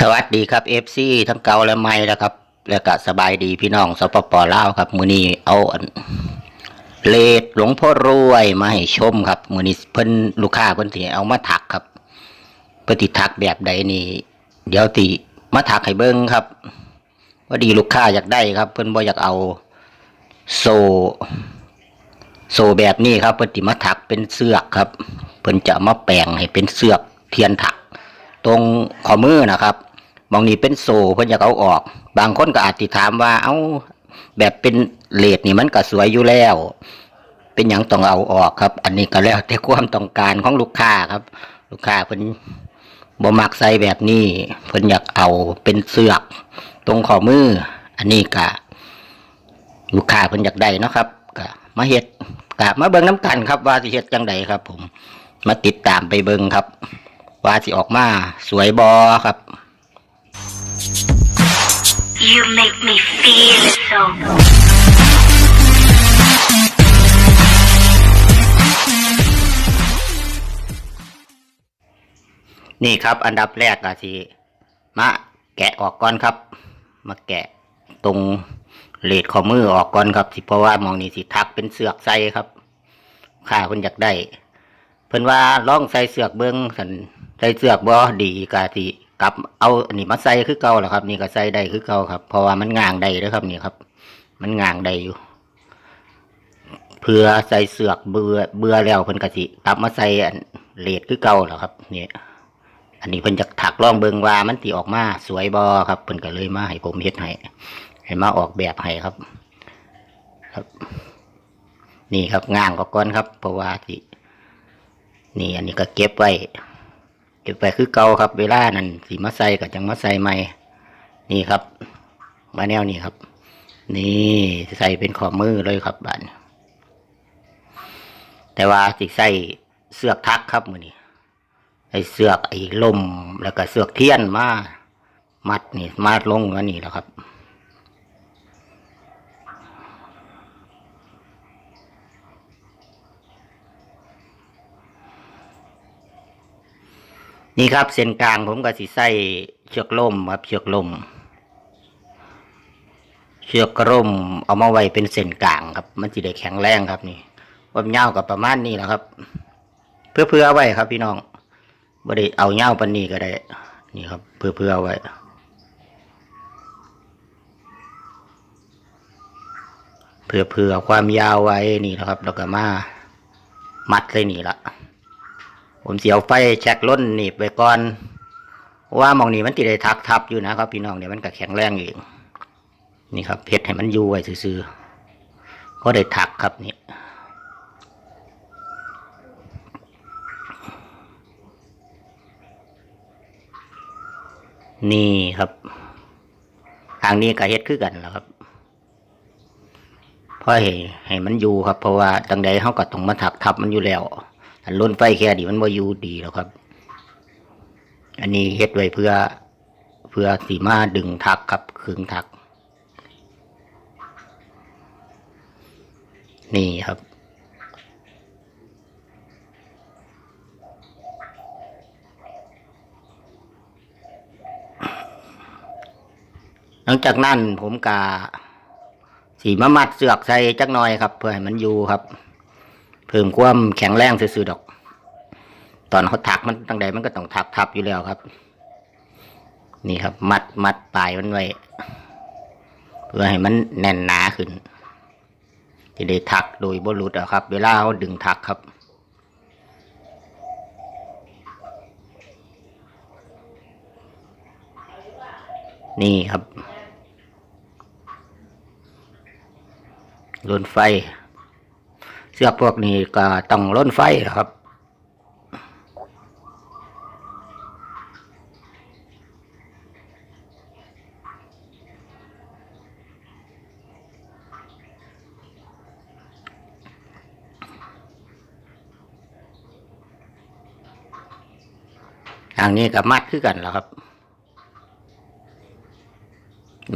สวัสดีครับเอฟซีทั้งเก่าและใหม่แล้วครับ แล้วก็สบายดีพี่น้องสปปลาวครับ มือนี้เอาเลดหลวงพ่อรวยมาให้ชมครับ มือนี้เพิ่นลูกค้าเพิ่นสิเอามาถักครับเพิ่นติถักแบบใดนี่ เดี๋ยวติมาถักให้เบิ่งครับว่าดีลูกค้าอยากได้ครับ เพิ่นบ่อยากเอาโซ โซแบบนี้ครับเพิ่นติมาถักเป็นเสือกครับ เพิ่นจะมาแปลงให้เป็นเสือกเทียนถัก ตรงข้อมือนะครับมองนี้เป็นโซ่เพิ่นอยากเอาออก บางคนก็อาจติถามว่า เอาแบบเป็นเลดนี่มันก็สวยอยู่แล้ว เป็นอย่างต้องเอาออกครับ อันนี้ก็แล้วแต่ความต้องการของลูกค้าครับ ลูกค้าเพิ่นบ่มักใส่แบบนี้เพิ่นอยากเอาเป็นเสือกตรงข้อมือ อันนี้ก็ลูกค้าเพิ่นอยากได้นะครับก็มาเฮ็ดก็มาเบิ่งน้ำกันครับว่าสิเฮ็ดจังไดครับ ผม มาติดตามไปเบิ่งครับ ว่าสิออกมาสวยบอครับ You make me feel so นี่ครับ อันดับแรกก็สิมาแกะออกก่อนครับ มาแกะตรงเลดข้อมือออกก่อนครับสิเพราะว่ามองนี่สิทักเป็นเสือกใส่ครับข้าเพิ่นอยากได้ เพิ่นว่าลองใส่เสือกเบิ้งสัน ใส่เสือกบ่ดีกะสิกลับเอาอันนี้มาใส่คือเก่าแหละครับ นี่ก็ใส่ได้คือเก่าครับ เพราะว่ามันง่างได้เด้อครับนี่ครับ มันง่างได้อยู่ เพื่อใส่เสือกเบื่อเบื่อแล้วเพิ่นก็สิกลับมาใส่เลดคือเก่าแหละครับนี่อันนี้เพิ่นจะถักลองเบิงว่ามันสิออกมาสวยบอครับเพิ่นก็เลยมาให้ผมเฮ็ดให้ให้มาออกแบบให้ครับ ครับ นี่ครับง่างก็ก่อนครับ เพราะว่าสินี่อันนี้ก็เก็บไว้ เก็บไปคือเก่าครับ เวลานั่นสีมาใส่ก็จังมาใส่ใหม่นี่ครับมาแนวนี้ครับ นี่ใส่เป็นขอมือเลยครับบ้านแต่ว่าสิใส่เสือกทักครับมือนี้ไอเสือกไอลมแล้วก็เสือกเทียนมามัดนี่มาลงอันนี้แหล้วครับ นี่ครับเส้นกลางผมก็สิใส่เชือกล่มครับเชือกล่ม เชือกร่มเอามาไว้เป็นเส้นกลางครับ มันจะได้แข็งแรงครับนี่ความยาวกับประมาณนี้แหละครับ เพื่อเพื่อไว้ครับ พี่น้องบ่ได้เอาเง่าปันนี้ก็ได้ นี่ครับ เพื่อเพื่อไว้เพื่อเพื่อความยาวไว้นี่นะครับแล้วก็มา มัดเลยนี่ละ ผมเสียวไฟแช็กล้นหนีบไว้ก่อนว่ามองนี้มันติดได้ทักทับอยู่นะครับ พี่น้องเนี่ยมันก็แข็งแรงเองนี่ครับเพชรให้มันอยู่ไว้ซื่อๆก็ได้ทักครับนี่นี่ครับ ทางนี้ก็เฮ็ดคือกันแล้วครับเพราะให้ให้มันอยู่ครับ เพราะว่าตังใดเขาก็ต้องมาถักทับมันอยู่แล้ว อันล้นไฟแค่ดีมันบ่อยู่ดีแล้วครับ อันนี้เฮ็ดไว้เพื่อเพื่อสีมาดึงทักครับขึงทัก นี่ครับหลังจากนั้นผมกาสีมามัดเสือกใส่จักหน่อยครับ เพื่อให้มันอยู่ครับ เพิ่มความแข็งแรงซื่อๆดอก ตอนเขาถักมันตั้งใดมันก็ต้องทับทับอยู่แล้วครับ นี่ครับ มัดมัดปลายมันไว้เพื่อให้มันแน่นหนาขึ้นจะได้ถักโดยบรุษอะครับ เวลาเขาดึงถักครับนี่ครับล้นไฟ เสื้อพวกนี้ก็ต้องล้นไฟครับทางนี้ก็มัดคือกันแหล้วครับ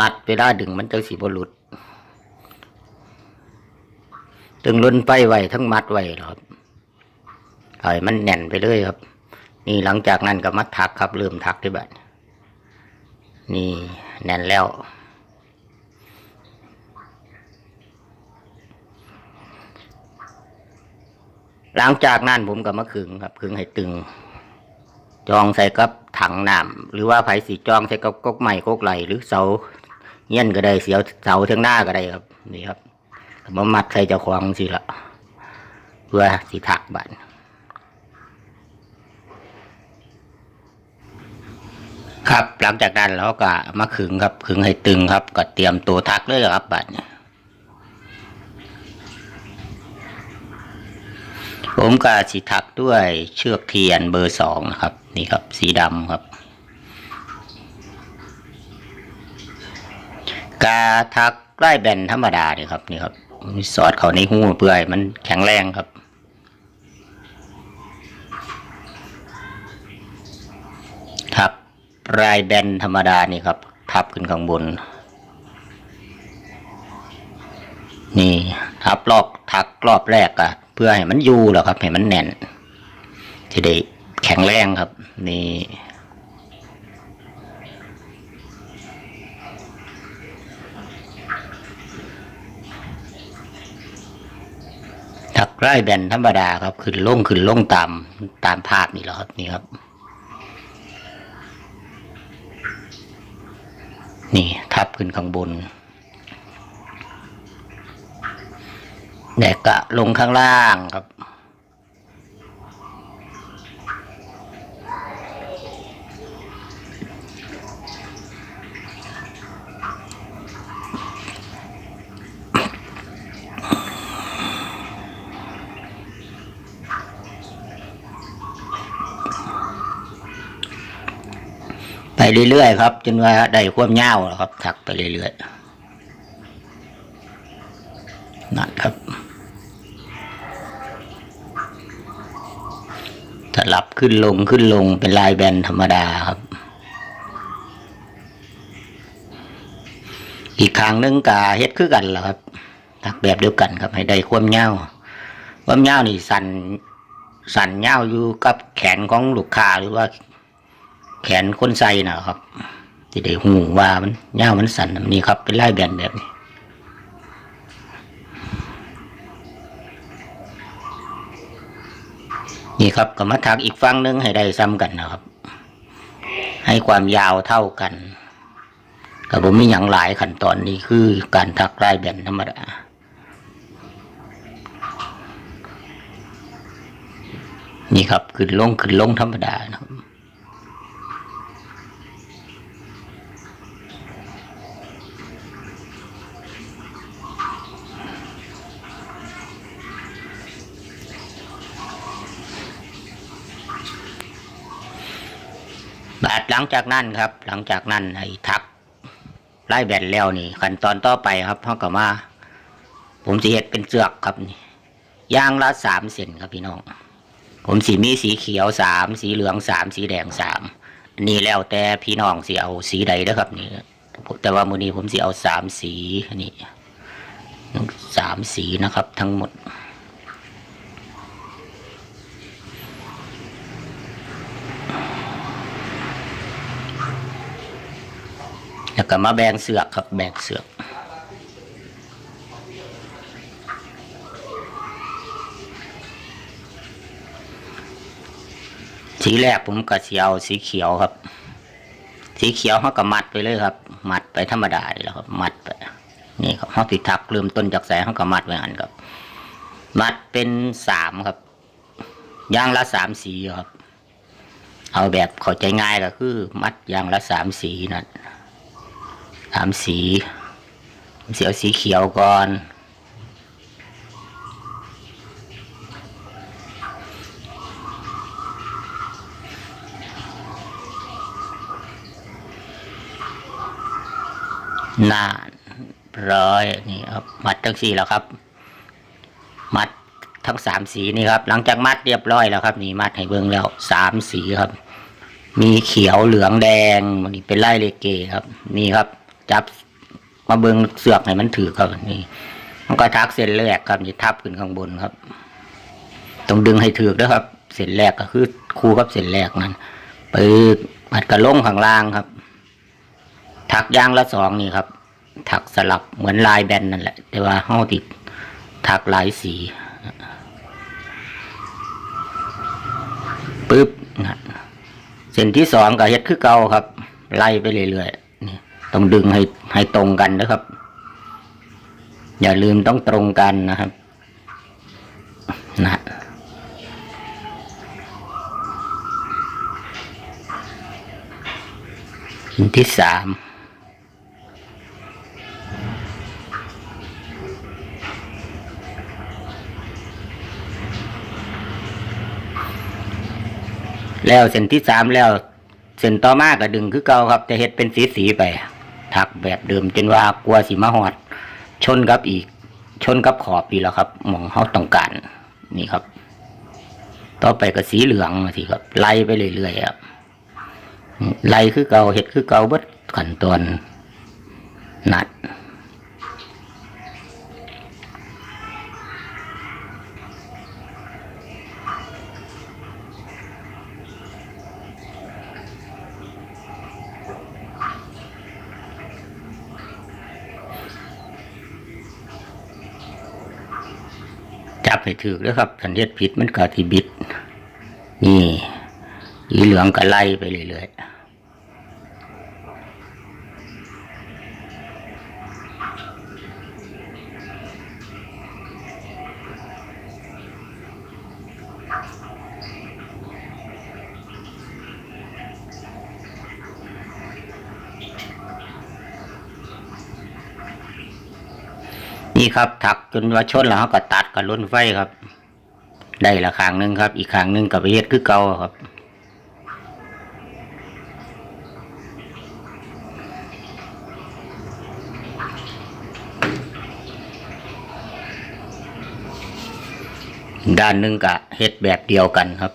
มัดเวลาดึงมันจะสีบหลุด ตึงล้นไปไว้ทั้งมัดไว้หรอครับเอาให้มันแน่นไปเลยครับ นี่หลังจากนั้นก็มัดถักครับเริ่มถักที่บัดนี่แน่นแล้ว หลังจากนั้นผมก็มาขึงครับขึงให้ตึง จองใส่กับถังน้ำหรือว่าไผสีจองใส่กับกกไม้กกไหลหรือเสาเงี้ยนก็ได้เสียวเสาเทียงหน้าก็ได้ครับ นี่ครับ มามัดใส่เจ้าของสิละเพื่อสีถักบันครับหลังจากนั้นเราก็มาขึงครับขึงให้ตึงครับ ก็เตรียมตัวทักเลยครับบัดนี้ผมก็สิถักด้วยเชือกเทียนเบอร์สองนะครับ นี่ครับ สีดำครับกาทักใกล้แบนธรรมดาเนี่ยครับนี่ครับ สอดเขาในหูเพื่อให้มันแข็งแรงครับ ทับปลายแบนธรรมดานี่ครับ ทับขึ้นข้างบน นี่ทับรอบทักรอบแรกอะเพื่อให้มันอยู่แหล้วครับ ให้มันแน่นจะได้แข็งแรงครับ นี่ ถักไร่แบนธรรมดาครับขึ้นล่งขึ้นล่งตามตามภาพนี่แหละครับนี่ครับ นี่ทับขึ้นข้างบนแดกกะลงข้างล่างครับ เรื่อยๆครับ จนว่าได้ความยาวแล้วครับ ถักไปเรื่อยๆนั่นครับสลับขึ้นลงขึ้นลงเป็นลายแบนธรรมดาครับ อีกครั้งหนึงกาเฮ็ดคือกันแหละครับถักแบบเดียวกันครับ ให้ได้ความยาความยานี่สันสันยาอยู่กับแขนของลูกค้าหรือว่า แขนคนใส่นะครับที่ได้หูว่ามันยาวมันสั่นนี่ครับ เป็นลายแบนแบบนี้นี่ครับก็มาถักอีกฝั่งหนึงให้ได้ซ้ำกันนะครับ ให้ความยาวเท่ากันกับผมมีอย่างหลายขั้นตอนนี้คือการถักลายแบนธรรมดานี่ครับขึ้นลงขึ้นลงธรรมดานะครับ หลังจากนั้นครับ หลังจากนั้นให้ทักไล่แบนแล้วนี่ขั้นตอนต่อไปครับเขาก็มาผมจะเห็ดเป็นเสือกครับนี่ยางละสามเซนครับพี่น้อง ผมสีมีสีเขียวสามสีเหลืองสามสีแดงสามนี่แล้วแต่พี่น้องสีเอาสีใดนะครับนี่แต่ว่ามือนี้ผมสีเอาสามสีนนี้สามสีนะครับ ทั้งหมด แล้วก็มาแบ่งเสือกครับแบ่งเสือกสีแรกผมก็สีเอาสีเขียวครับ สีเขียวเขาก็มัดไปเลยครับ มัดไปธรรมดาเลยแล้วครับ มัดไปนี่ครับเขาติดทักเริ่มต้นจากแสงเขาก็มัดไว้หันครับ มัดเป็นสามครับย่างละสามสีครับ เอาแบบเข้าใจง่ายก็คือ มัดย่างละสามสีนั่น สามสีเสียวสีเขียวก่อนนาร้อยนี่ครับมัดทั้งสี่แล้วครับ มัดทั้งสามสีนี่ครับ หลังจากมัดเรียบร้อยแล้วครับนี่มัดให้เบิ่งแล้วสามสีครับ มีเขียวเหลืองแดงมันนี่เป็นไล่เลเกครับ นี่ครับ จับมาเบิงเสือกให้มันถือครับนี่มันก็ทักเส้นแรกครับนี่ทับขึ้นข้างบนครับต้องดึงให้ถือด้วยครับเส้นแรกก็คือคู่กับเส้นแรกนั้นปึ๊บมัดกระลงข้างล่างครับ ถักยางละสองนี่ครับ ถักสลับเหมือนลายแบนนั่นแหละ แต่ว่าห้าติดถักหลายสีปึ๊บเส้นที่สองก็เฮ็ดคือเก่าครับ ไล่ไปเรื่อยๆ ต้องดึงให้ให้ตรงกันนะครับ อย่าลืมต้องตรงกันนะครับ นะเส้นที่สามแล้วเส้นที่สามแล้ว เส้นต่อมาก็ดึงคือเก่าครับแต่เฮ็ดเป็นสีสีไป ทักแบบเดิมจนว่ากลัวสีมาหอด ชนกับอีก ชนกับขอบอีกแล้วครับมองเขาต้องการนี่ครับ ต่อไปก็สีเหลืองมาสิครับ ไล่ไปเรื่อยๆครับไล่คือเก่าเห็ดคือเก่าเบิดขั้นตอนนัด ให้ถือแล้วครับสันเทศผิดมันกาทีบิด นี่สีเหลืองก็ไล่ไปเรื่อยๆ นี่ครับถักจนว่าชนแล้วเขาก็ตัดกับล้นไฟครับ ได้ละครั้งหนึ่งครับ อีกครั้งหนึ่งกับไปเฮ็ดคือเก่าครับด้านหนึ่งก็เฮ็ดแบบเดียวกันครับ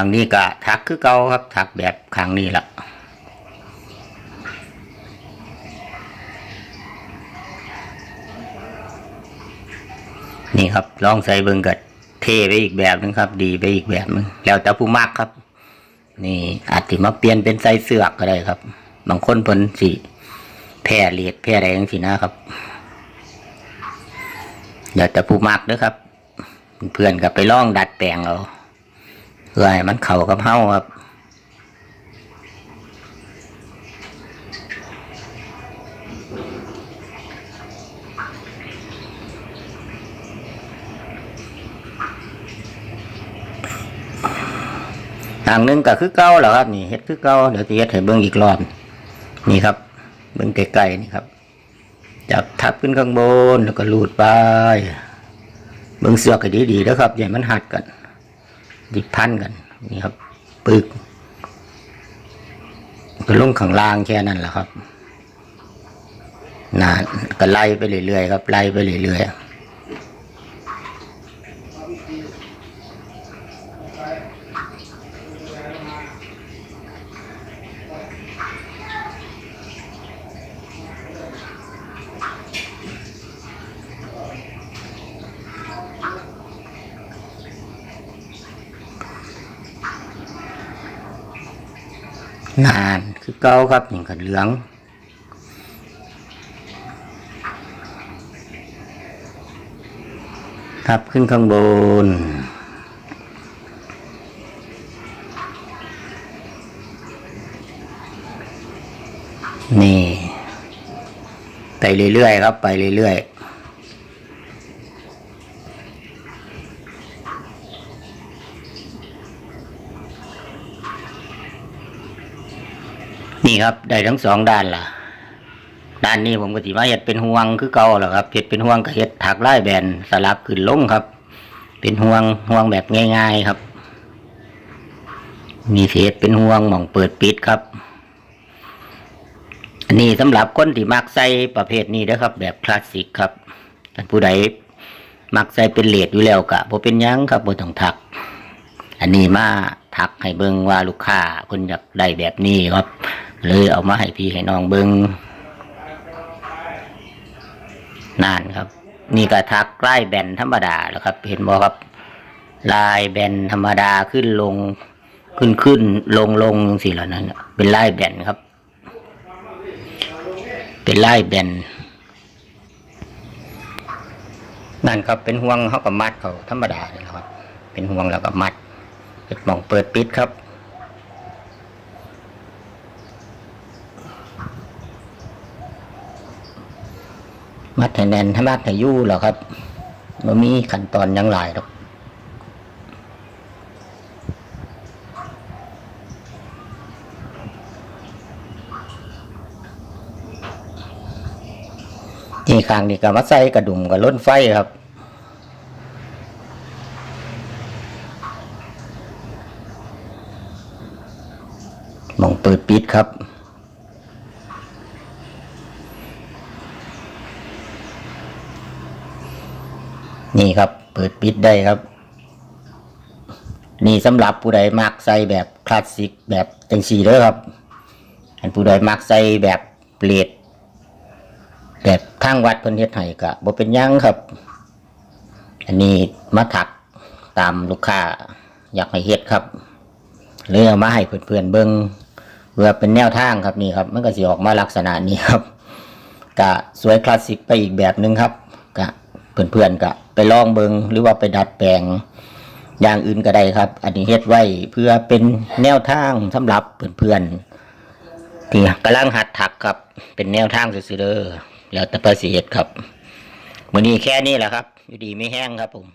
างนี้ก็ถักคือเก่าครับ ถักแบบครั้งนี้ละนี่ครับ ลองใส่เบิ่งกัดเทไปอีกแบบหนึงครับ ดีไปอีกแบบหนึงแล้วแต่ผู้มักครับ นี่อาจจะมาเปลี่ยนเป็นใส่เสื้อกก็ได้ครับ บางคนเพิ่นสิแพร่เลียดแพร่อะไรจังสินะครับแล้วแต่ผู้มักเด้อครับ เพื่อนก็ไปลองดัดแปลงเอา เพื่อให้มันเข้ากับเฮาครับ ทางหนึงก็คือเก่าแหล้วครับ นี่เฮ็ดคือเก่าเดี๋ยวจะเฮ็ดให้เบิ่งอีกรอบนี่ครับ เบิ่งไกลๆนี่ครับ จับทับขึ้นข้างบนแล้วก็ลูดไปเบิ่งเสือกให้ดีๆนะครับอย่าให้มันหัดกัน ดิพันกันนี่ครับ ปึกก็ลงข้างล่างแค่นั้นแหละครับนานก็ไล่ไปเรื่อยๆครับไล่ไปเรื่อยๆ นานคือเก้าครับนี่ก็เหลืองทับขึ้นข้างบน นี่ ไปเรื่อยๆครับ ไปเรื่อยๆ ครับ ได้ทั้งสองด้านล่ะ ด้านนี้ผมก็สิมาเฮ็ดเป็นห่วงคือเก่าแหละครับเฮ็ดเป็นห่วงก็เฮ็ดถักไล่แบนสลับขึ้นลงครับ เป็นห่วงห่วงแบบง่าย ๆครับ มีเศษเป็นห่วงหม่องเปิดปิดครับอันนี้สำหรับคนที่มักใส่ประเภทนี้นะครับ แบบคลาสสิกครับผู้ใดมักใส่เป็นเลดอยู่แล้วกะบ่เป็นยังครับบ่ต้องถัก อันนี้มาทักให้เบิ่งว่าลูกค้าเพิ่นอยากได้แบบนี้ครับ เลยเอามาให้พี่ให้น้องเบิ่งนั่นครับ นี่ก็ทักไล่แบนธรรมดาแล้วครับ เห็นบ่ครับ ลายแบนธรรมดาขึ้นลง ขึ้นขึ้นลงลงสิเหล่านั้นเป็นลายแบนครับ เป็นลายแบนนั่นครับเป็นห่วงเขากับมัดเขาธรรมดาเลยครับ เป็นห่วงแล้วก็มัดเปิดมองเปิดปิดครับ มัดให้แน่นถ้ามัดให้ยู่หรอครับมันมีขั้นตอนยังหลายหรอกนี่ข้างนี่ก็มาใส่กระดุมกับล้นไฟครับมองเปิดปิดครับ นี่ครับ เปิดปิดได้ครับ นี่สำหรับผู้ใดมักใส่แบบคลาสสิกแบบจังสีเด้อครับอันผู้ใดมักใส่แบบเปลดแบบทางวัดเพิ่นเฮ็ดให้ก็บ่เป็นยังครับ อันนี้มาถักตามลูกค้าอยากให้เฮ็ดครับเลยเอมาให้เพื่อนๆเบิ่งเพื่อเป็นแนวทางครับนี่ครับ มันก็สิออกมาลักษณะนี้ครับก็สวยคลาสสิกไปอีกแบบหนึงครับก็เพื่อนๆก็ ไปลองเบิงหรือว่าไปดัดแปลงอย่างอื่นก็ได้ครับ อันนี้เฮ็ดไว้เพื่อเป็นแนวทางสำหรับเพื่อนๆที่กำลังหัดถักครับ เป็นแนวทางซื่อๆเด้อแล้วแต่ประสิทธิ์ครับมื้อนี้แค่นี้แหละครับ อยู่ดีไม่แห้งครับผม